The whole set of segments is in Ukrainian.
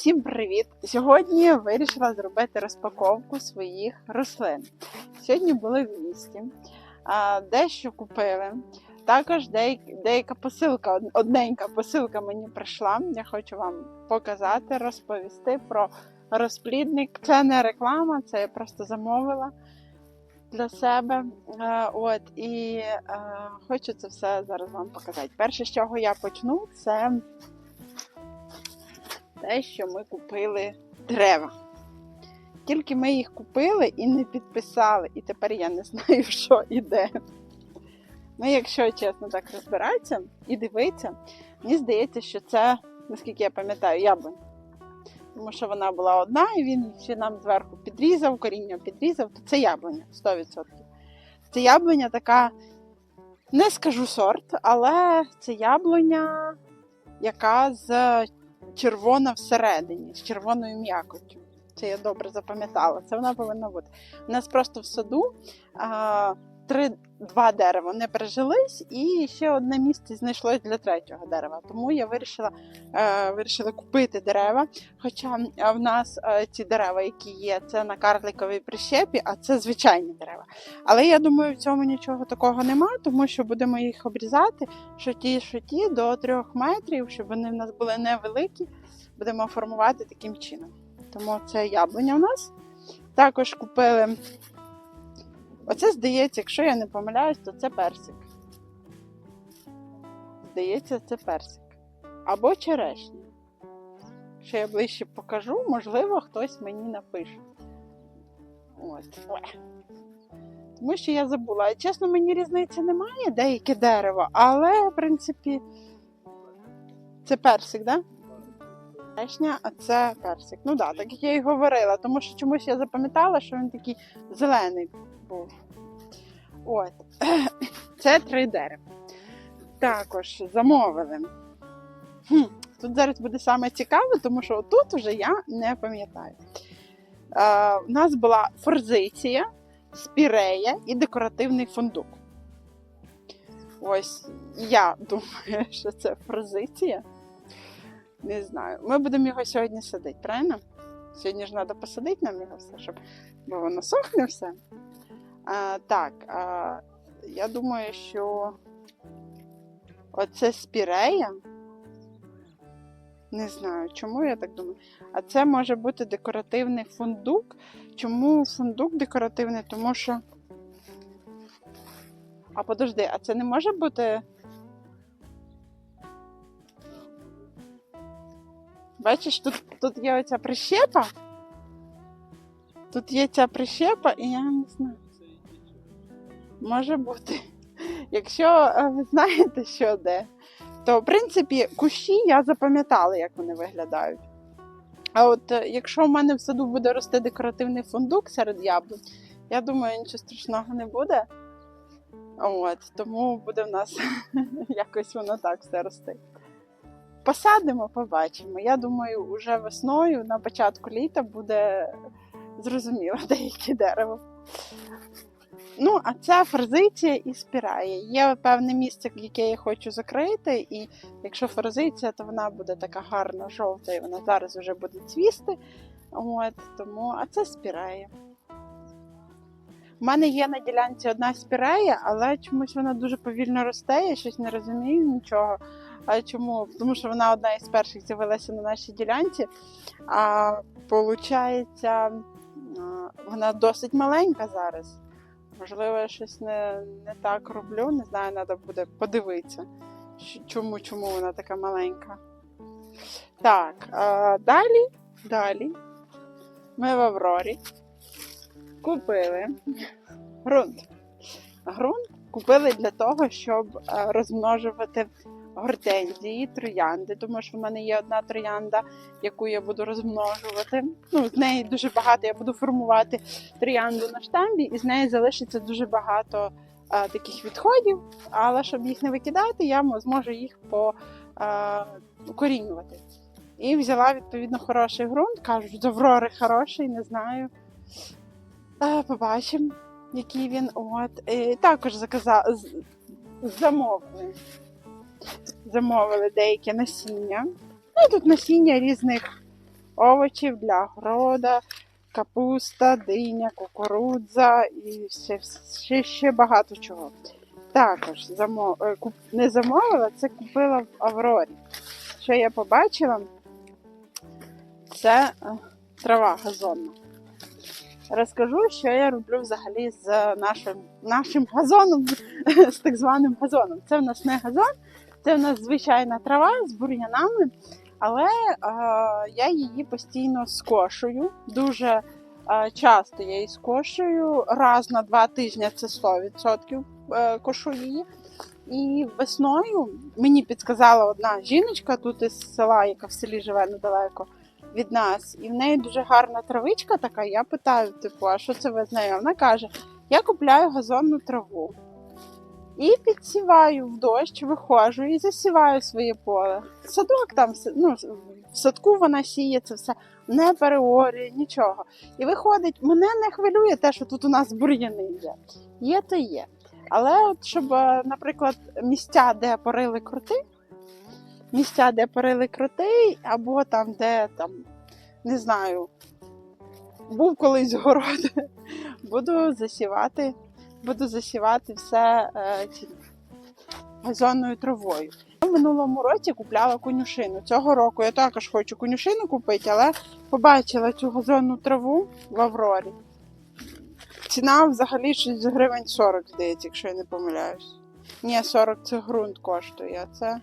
Всім привіт! Сьогодні я вирішила зробити розпаковку своїх рослин. Сьогодні були в місті, дещо купили. Також деяка посилка, одненька посилка мені прийшла. Я хочу вам показати, розповісти про розплідник. Це не реклама, це я просто замовила для себе. От і хочу це все зараз вам показати. Перше, з чого я почну, це те, що ми купили дерева. Тільки ми їх купили і не підписали, і тепер я не знаю, що і. Ну, якщо чесно так розбиратися і дивитися, мені здається, що це, наскільки я пам'ятаю, яблунь. Тому що вона була одна, і він ще нам зверху підрізав, коріння підрізав, то це яблуня 100%. Це яблуня така, не скажу сорт, але це яблуня, яка з червона всередині, з червоною м'якоттю. Це я добре запам'ятала. Це вона повинна бути. У нас просто в саду а, три, два дерева не прижились, і ще одне місце знайшлось для третього дерева. Тому я вирішила, е, вирішила купити дерева. Хоча е, в нас е, ці дерева, які є, це на карликовій прищепі, а це звичайні дерева. Але я думаю, в цьому нічого такого нема, тому що будемо їх обрізати, що ті, що ті, до трьох метрів, щоб вони в нас були невеликі, будемо формувати таким чином. Тому це яблуня в нас. Також купили. Оце здається, якщо я не помиляюсь, то це персик. Здається, це персик. Або черешня. Ще я ближче покажу, можливо, хтось мені напише. От. Тому що я забула. Чесно, мені різниці немає, деяке дерево, але, в принципі, це персик, так? Да? Черешня, а це персик. Ну так, да, так як я і говорила, тому що чомусь я запам'ятала, що він такий зелений був. От. Це три дерева. Також замовили. Хм, Тут зараз буде саме цікаве, тому що тут уже я не пам'ятаю. Е, у нас була форзиція, спірея і декоративний фундук. Ось я думаю, що це форзиція. Не знаю. Ми будемо його сьогодні садити, правильно? Сьогодні ж треба посадити нам його все, щоб бо воно сохне все. Так, я думаю, що оце спірея. Не знаю, чому я так думаю. А це може бути декоративний фундук. Чому фундук декоративний? Тому що. А подожди, а це не може бути. Бачиш, тут, тут є оця прищепа. Тут є ця прищепа, і я не знаю. Може бути. Якщо е, ви знаєте, що де, то в принципі кущі я запам'ятала, як вони виглядають. А от е, якщо в мене в саду буде рости декоративний фундук серед яблунь, я думаю, нічого страшного не буде. От, тому буде в нас якось воно так все рости. Посадимо, побачимо. Я думаю, уже весною, на початку літа буде зрозуміло деякі дерева. Ну, а це форзиція і спірає. Є певне місце, яке я хочу закрити, і якщо форзиція, то вона буде така гарна жовта, і вона зараз вже буде цвісти. От, тому, а це спірає. У мене є на ділянці одна спірея, але чомусь вона дуже повільно росте, я щось не розумію нічого. А чому? Тому що вона одна із перших з'явилася на нашій ділянці. А виходить, вона досить маленька зараз. Можливо, я щось не, не так роблю, не знаю, треба буде подивитися, чому, чому вона така маленька. Так, а, далі, далі ми в Аврорі купили ґрунт. Ґрунт купили для того, щоб е, розмножувати гортензії, троянди, тому що в мене є одна троянда, яку я буду розмножувати. Ну, з неї дуже багато я буду формувати троянду на штамбі, і з неї залишиться дуже багато е, таких відходів. Але щоб їх не викидати, я зможу їх по, е. І взяла відповідно хороший ґрунт. Кажуть, Аврори хороший, не знаю. Е, побачимо, який він. От. І також заказала, з- замовили. Деякі насіння. Ну, тут насіння різних овочів для города, капуста, диня, кукурудза і ще, ще, ще багато чого. Також замов... е, не замовила, це купила в Аврорі. Що я побачила? Це е, трава газонна. Розкажу, що я роблю взагалі з нашим, нашим газоном, з так званим газоном. Це в нас не газон, це в нас звичайна трава з бур'янами, але я її постійно скошую. Дуже часто я її скошую. Раз на два тижні це 100% е, кошу її. І весною мені підказала одна жіночка тут із села, яка в селі живе недалеко від нас, і в неї дуже гарна травичка така. Я питаю, типу, а що це ви з нею? Вона каже: я купляю газонну траву і підсіваю в дощ, виходжу і засіваю своє поле. Садок там ну, в садку вона сіє це все, не переорює, нічого. І виходить, мене не хвилює те, що тут у нас бур'яни є. Є, то є. Але от щоб, е, наприклад, місця, де порили крути, місця, де порили крути, або там, де там, не знаю, був колись город, буду засівати, буду засівати все е, газонною травою. В минулому році купляла конюшину. Цього року я також хочу конюшину купити, але побачила цю газонну траву в Аврорі. Ціна взагалі щось за гривень 40, здається, якщо я не помиляюсь. Ні, 40 це ґрунт коштує, це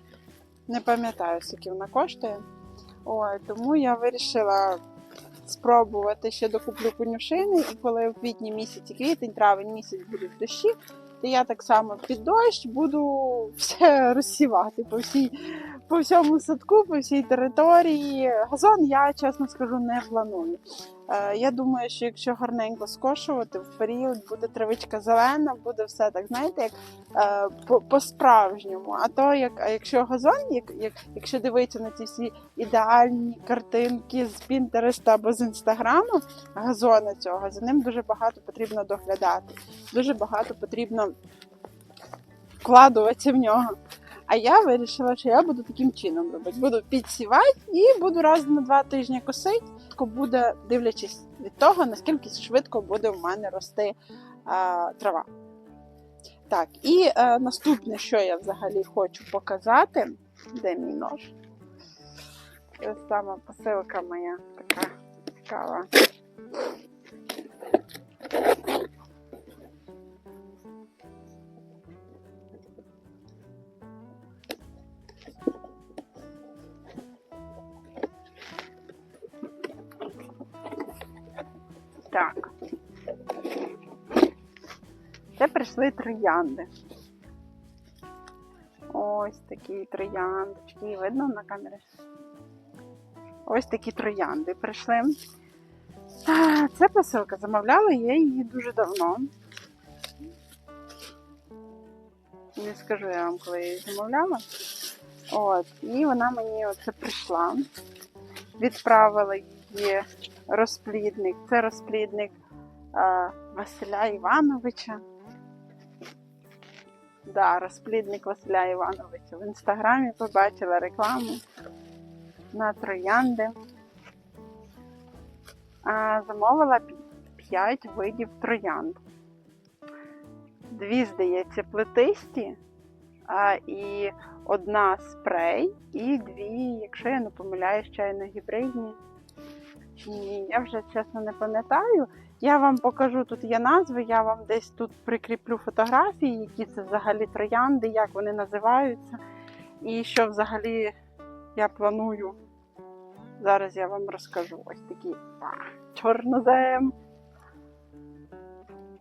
не пам'ятаю, скільки вона коштує. Ой, тому я вирішила спробувати ще докуплю конюшини, і коли в квітні місяці, квітень, травень місяць будуть дощі, то я так само під дощ буду все розсівати по всій, по всьому садку, по всій території. Газон я, чесно скажу, не планую. Е, Я думаю, що якщо гарненько скошувати, в період буде травичка зелена, буде все так, знаєте, як е, по- по-справжньому. А то, як якщо газон, як, як, якщо дивитися на ці всі ідеальні картинки з Пінтереста або з інстаграму газона цього, за ним дуже багато потрібно доглядати. Дуже багато потрібно вкладуватися в нього. А я вирішила, що я буду таким чином робити. Буду підсівати і буду раз на два тижні косити. Буде дивлячись від того, наскільки швидко буде в мене рости а, трава. Так, і е, наступне, що я взагалі хочу показати, де мій нож? Це сама посилка моя така цікава. Так. Це прийшли троянди. Ось такі трояндочки. Видно на камері? Ось такі троянди прийшли. Це посилка замовляла, я її дуже давно. Не скажу я вам, коли я її замовляла. От, і вона мені оце прийшла. Відправила її розплідник. Це розплідник Василя Івановича. Да, розплідник Василя Івановича. В інстаграмі побачила рекламу на троянди. Замовила 5 видів троянд. Дві, здається, плетисті, а, і одна спрей, і дві, якщо я не помиляюсь, чайно гібридні. Чи ні, я вже чесно не пам'ятаю. Я вам покажу, тут є назви, я вам десь тут прикріплю фотографії, які це взагалі троянди, як вони називаються, і що взагалі я планую. Зараз я вам розкажу. Ось такі чорнозем.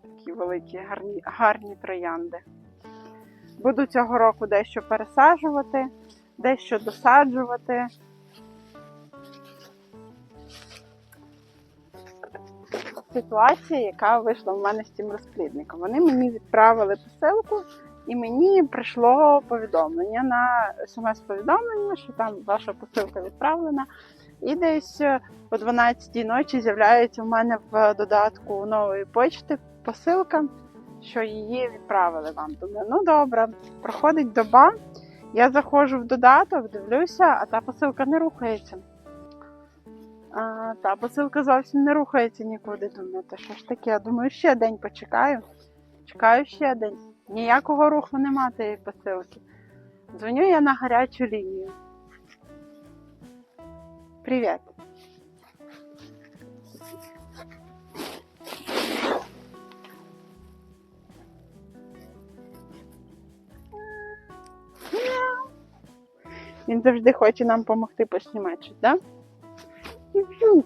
Такі великі, гарні, гарні троянди. Буду цього року дещо пересаджувати, дещо досаджувати. Ситуація, яка вийшла в мене з цим розплідником. Вони мені відправили посилку, і мені прийшло повідомлення на смс-повідомлення, що там ваша посилка відправлена. І десь о 12 ночі з'являється в мене в додатку нової почти посилка, що її відправили вам. Думаю, ну добре, проходить доба. Я заходжу в додаток, дивлюся, а та посилка не рухається. А, та посилка зовсім не рухається нікуди. Думаю, та що ж таке? Я думаю, ще день почекаю. Чекаю ще день. Ніякого руху нема тієї посилки. Дзвоню я на гарячу лінію. Привіт. Він завжди хоче нам допомогти поснімати так? Да? Гуляй.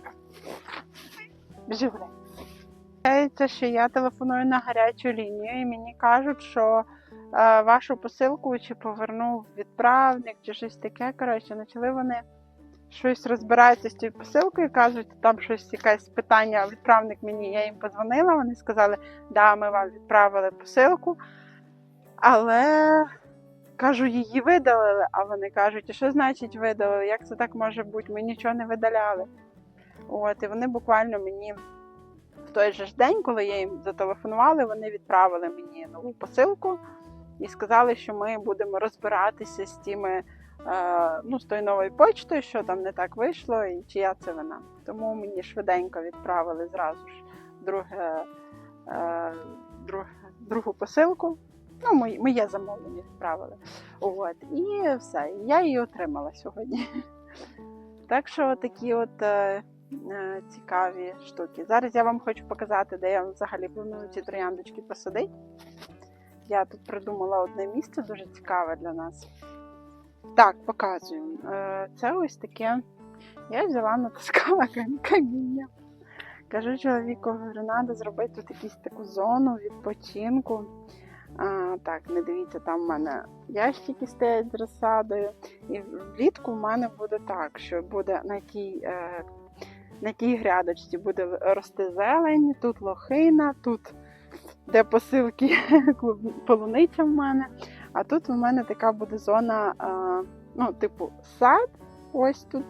Виявляється, що я телефоную на гарячу лінію і мені кажуть, що е, вашу посилку чи повернув відправник, чи щось таке. Коротше, почали вони щось розбираються з цією посилкою, кажуть, там щось якесь питання, відправник мені, я їм подзвонила, вони сказали, да, ми вам відправили посилку, але кажу, її видалили, а вони кажуть, що значить видалили? Як це так може бути? Ми нічого не видаляли. От, і вони буквально мені в той же ж день, коли я їм зателефонувала, вони відправили мені нову посилку і сказали, що ми будемо розбиратися з тими, е, ну, з тою новою почтою, що там не так вийшло, і чия це вина. Тому мені швиденько відправили зразу ж друге, е, другу посилку. Ну, моє, замовлення відправили. От, і все. Я її отримала сьогодні. Так що такі от е, е, цікаві штуки. Зараз я вам хочу показати, де я взагалі планую ці трояндочки посадити. Я тут придумала одне місце дуже цікаве для нас. Так, показую. Е, Це ось таке. Я взяла натискала каміння. Кажу чоловіку, говорю, треба зробити тут якусь таку зону відпочинку. А, так, не дивіться, там в мене ящики стоять з розсадою. І влітку в мене буде так, що буде на тій, е, на тій грядочці буде рости зелень, тут лохина, тут де посилки полуниця в мене. А тут у мене така буде зона, е, ну, типу, сад, ось тут.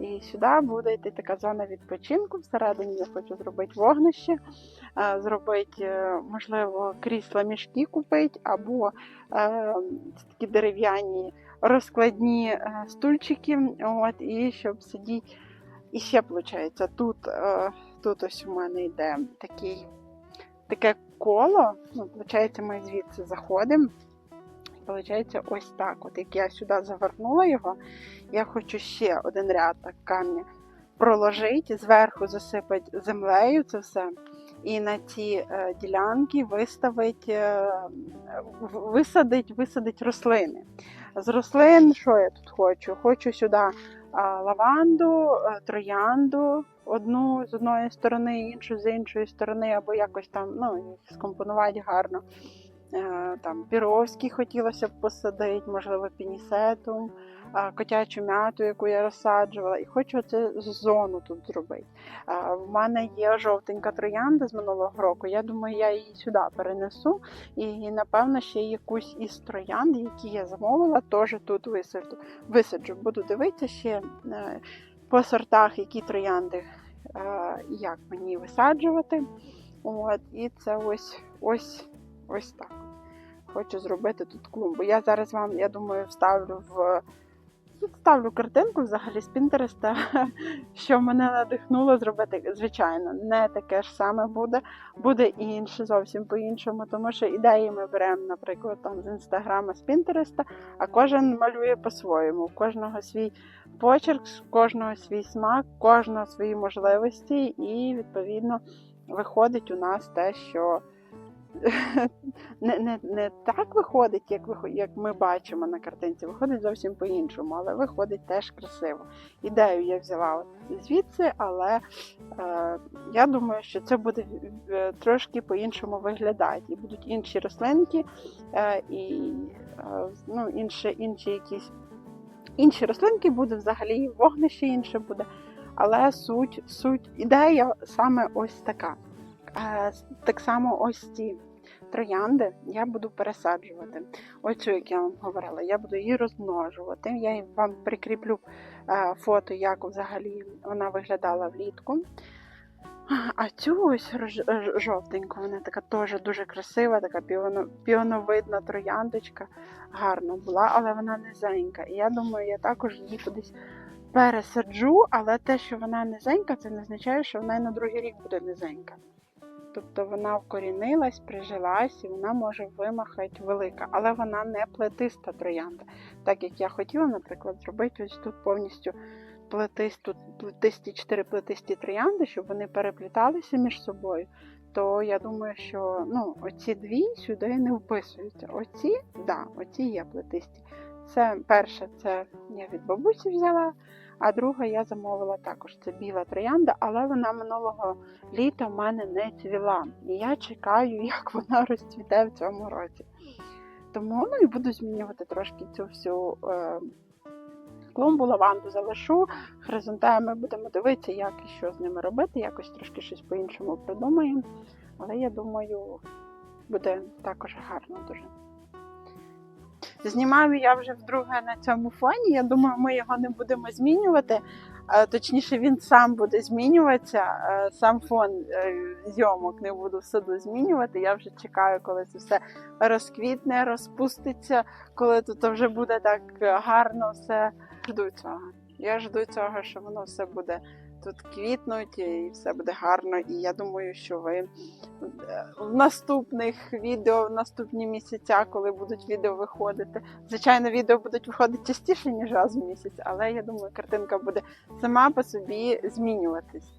І сюди буде йти така зона відпочинку. Всередині я хочу зробити вогнище, е, зробити, е, можливо, крісла мішки купити, або е, такі дерев'яні розкладні стульчики. От, і щоб сидіти. І ще виходить, тут, тут ось у мене йде такий, таке коло. Ну, виходить, ми звідси заходимо. Получається, ось так. От як я сюди завернула його, я хочу ще один ряд так камня проложити, зверху засипати землею це все. І на ці е, ділянки виставити, е, висадить, висадить рослини. З рослин, що я тут хочу? Хочу сюди а, лаванду, е, троянду, одну з одної сторони, іншу з іншої сторони, або якось там ну, скомпонувати гарно. Е, Там піровський хотілося б посадити, можливо, пінісетум, котячу м'яту, яку я розсаджувала, і хочу це зону тут зробити. В мене є жовтенька троянда з минулого року. Я думаю, я її сюди перенесу. І напевно ще якусь із троянд, які я замовила, теж тут висаджу. висаджу. Буду дивитися ще е, по сортах, які троянди е, як мені висаджувати. От, і це ось ось ось так. Хочу зробити тут клумбу. Я зараз вам, я думаю, вставлю в. Ставлю картинку взагалі з Пінтереста, що мене надихнуло зробити. Звичайно, не таке ж саме буде, буде інше, зовсім по-іншому, тому що ідеї ми беремо, наприклад, там з інстаграма, з Пінтереста, а кожен малює по-своєму. У кожного свій почерк, у кожного свій смак, у кожного свої можливості, і відповідно виходить у нас те, що не, не, не так виходить, як, як ми бачимо на картинці, виходить зовсім по-іншому, але виходить теж красиво. Ідею я взяла звідси, але е, я думаю, що це буде е, трошки по-іншому виглядати. І будуть інші рослинки, е, і е, ну, інші, інші якісь інші рослинки буде взагалі, вогнище інше буде. Але суть, суть, ідея саме ось така. Так само ось ці троянди я буду пересаджувати. Ось цю, як я вам говорила, я буду її розмножувати. Я вам прикріплю е, фото, як взагалі вона виглядала влітку. А цю ось жовтеньку, вона така теж дуже красива, така піоно, піоновидна трояндочка. Гарна була, але вона низенька. І я думаю, я також її кудись пересаджу, але те, що вона низенька, це не означає, що вона і на другий рік буде низенька. Тобто вона вкорінилась, прижилась і вона може вимахати велика, але вона не плетиста троянда. Так як я хотіла, наприклад, зробити ось тут повністю плетист, тут плетисті, чотири плетисті троянди, щоб вони перепліталися між собою. То я думаю, що ну, оці дві сюди не вписуються. Оці, да, оці є плетисті. Це перше, це я від бабусі взяла, а друга я замовила також. Це біла троянда, але вона минулого літа в мене не цвіла. І я чекаю, як вона розцвіте в цьому році. Тому ну і буду змінювати трошки цю всю е, клумбу, лаванду залишу. Хризантеми будемо дивитися, як і що з ними робити. Якось трошки щось по-іншому придумаємо. Але я думаю, буде також гарно дуже. Знімаю я вже вдруге на цьому фоні. Я думаю, ми його не будемо змінювати. Е, Точніше, він сам буде змінюватися. Е, Сам фон е, зйомок не буду в саду змінювати. Я вже чекаю, коли це все розквітне, розпуститься, коли тут вже буде так гарно все. Жду цього. Я жду цього, що воно все буде тут квітнуть і все буде гарно. І я думаю, що ви е, в наступних відео, в наступні місяця, коли будуть відео виходити. Звичайно, відео будуть виходити частіше, ніж раз в місяць, але я думаю, картинка буде сама по собі змінюватись.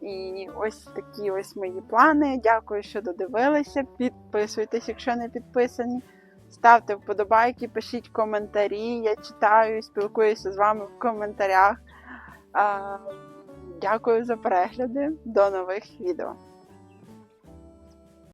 І ось такі ось мої плани. Дякую, що додивилися. Підписуйтесь, якщо не підписані. Ставте вподобайки, пишіть коментарі. Я читаю, спілкуюся з вами в коментарях. Дякую за перегляди. До нових відео.